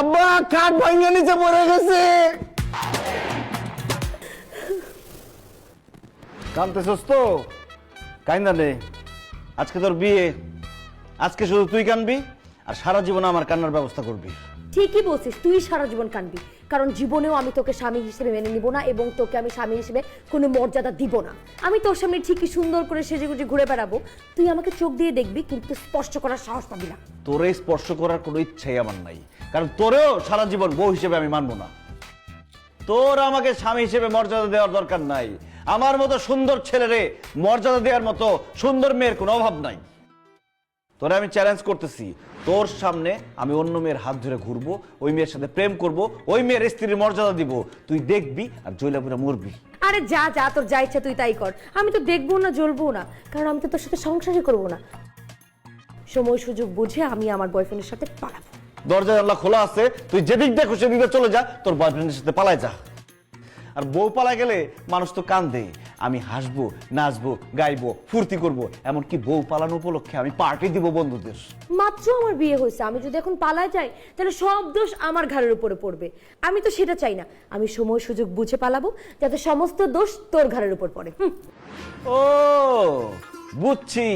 আব্বা, কাঠ ভাঙে নিচে পড়ে গেছে। কানতেছস তো? কাইন্দা নে আজকে তোর বিয়ে। আজকে শুধু তুই কানবি? আর সারা জীবন আমার কান্নার ব্যবস্থা করবি। ঠিকই বলছিস তুই সারা জীবন কানবি কারণ জীবনেও আমি তোকে স্বামী হিসেবে মেনে নিব না এবং তোকে আমি স্বামী হিসেবে কোনো মর্যাদা দিব না। আমি তোর সামনে ঠিকই সুন্দর করে সেজে গুজে ঘুরে বেড়াবো। তুই আমাকে চোখ দিয়ে দেখবি কিন্তু স্পষ্ট করার সাহস পাবি না। তোরে স্পর্শ করার কোনো ইচ্ছাই আমার নাই। কারণ তোরেও সারা জীবন বউ হিসেবে আমি মানবো না। তোর আমাকে স্বামী হিসেবে মর্যাদা দেওয়ার দরকার নাই। আমার মতো সুন্দর ছেলেরে মর্যাদা দেওয়ার মতো সুন্দর মেয়ের কোনো অভাব নাই। তোরে আমি চ্যালেঞ্জ করতেছি। তোর সামনে আমি অন্য মেয়ের হাত ধরে ঘুরবো ওই মেয়ের সাথে প্রেম করব ওই মেয়ের স্ত্রীর মর্যাদা দিব। তুই দেখবি আর জৈলাপুরা মরবি। আরে যা যা তোর যা ইচ্ছা তুই তাই কর। আমি তো দেখব না জ্বলবো না। কারণ আমি তো তোর সাথে সংসারই করব না। সময় সুযোগ বুঝে আমি আমার বয়ফ্রেন্ডের সাথে পালাবো। দরজা জানলা খোলা আছে তুই যেদিক দেখো সেদিকে চলে যা তোর বয়ফ্রেন্ডের সাথে পালায় যা। আর বউ পালা গেলে মানুষ তো কান্দে। আমি হাসবো নাচবো গাইবো ফুর্তি করব এমনকি বউ পালানো উপলক্ষে আমি পার্টি দিব বন্ধুদের। মাত্র আমার বিয়ে হয়েছে আমি যদি এখন পালায় যাই তাহলে সব দোষ আমার ঘাড়ের উপরে পড়বে। আমি তো সেটা চাই না আমি সময় সুযোগ বুঝে পালাবো যাতে সমস্ত দোষ তোর ঘাড়ের উপর পড়ে। হুম। ও বুঝছি।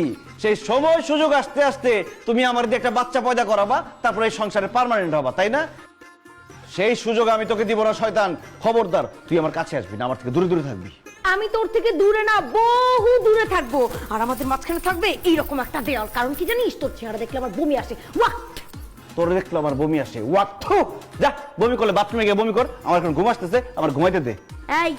সেই সময় সুযোগ আসতে আসতে তুমি আমার দিয়ে একটা বাচ্চা পয়দা করাবা তারপরে এই সংসারে পার্মানেন্ট হবা তাই না? সেই সুযোগ আমি তোকে দিব না শয়তান। খবরদার তুই আমার কাছে আসবি না আমার থেকে দূরে দূরে থাকবি। আমি তোর থেকে দূরে না বহু দূরে থাকব। আর আমাদের মাঝখানে থাকবে এইরকম একটা দেয়াল। কারণ কি জানিস? তোর চেহারা দেখলে আমার বমি আসে। ওয়াক! তোর দেখলে আমার বমি আসে। ওয়াক! যা বমি করলে বাথরুমে গিয়ে বমি কর। আমার এখন ঘুম আসতেছে আমার ঘুমাইতে দে। এই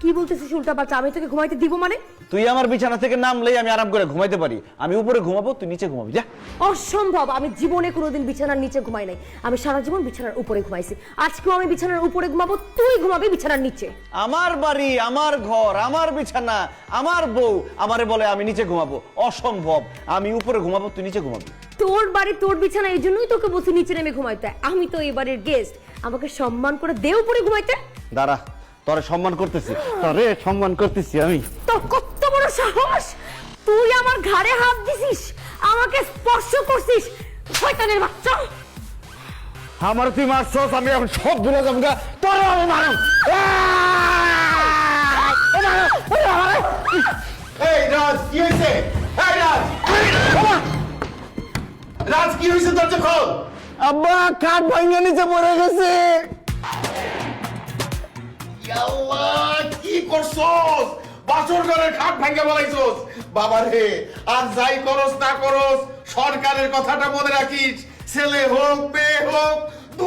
কি বলতেছিস উল্টা পাল্টা? আমি তোকে ঘুমাইতে দিব মানে? তুই আমার বিছানা থেকে নামলেই আমি আরাম করে ঘুমাইতে পারি। আমি উপরে ঘুমাবো তুই নিচে ঘুমাবি যা। অসম্ভব! আমি জীবনে কোনোদিন বিছানার নিচে ঘুমাই নাই। আমি সারা জীবন বিছানার উপরে ঘুমাইছি। আজকেও আমি বিছানার উপরে ঘুমাবো তুই ঘুমাবি বিছানার নিচে। আমার বাড়ি আমার ঘর আমার বিছানা আমার বউ আমারে বলে আমি নিচে ঘুমাবো। অসম্ভব! আমি উপরে ঘুমাবো তুই নিচে ঘুমাবি। তোর বাড়ি তোর বিছানা এই জন্যই তোকে বসে নিচে নেমে ঘুমাইতে। আমি তো এই বাড়ির গেস্ট আমাকে সম্মান করে দে উপরে ঘুমাইতে। দাঁড়া। তোরে সম্মান করতেছি। তোরে সম্মান করতেছি আমি। তোর কত বড় সাহস? তুই আমার ঘাড়ে হাত দিছিস আমাকে স্পর্শ করছিস শয়তানের বাচ্চা। আমার তুই মারছস আমি এখন সব ভুলে যাব গা। তোরে আমি মারম এই রাজ কি হয়েছে এই রাজ। রাজ কি হয়েছে দরজা খোল। আব্বা কাঠ ভাঙে নিচে পড়ে গেছে। কি করছস? বাসর ঘরের খাট ভাঙ্গা বলাইছস। বাবা রে আর যাই করস না করস, সরকারের কথাটা মনে রাখিস। ছেলে হোক, মেয়ে হোক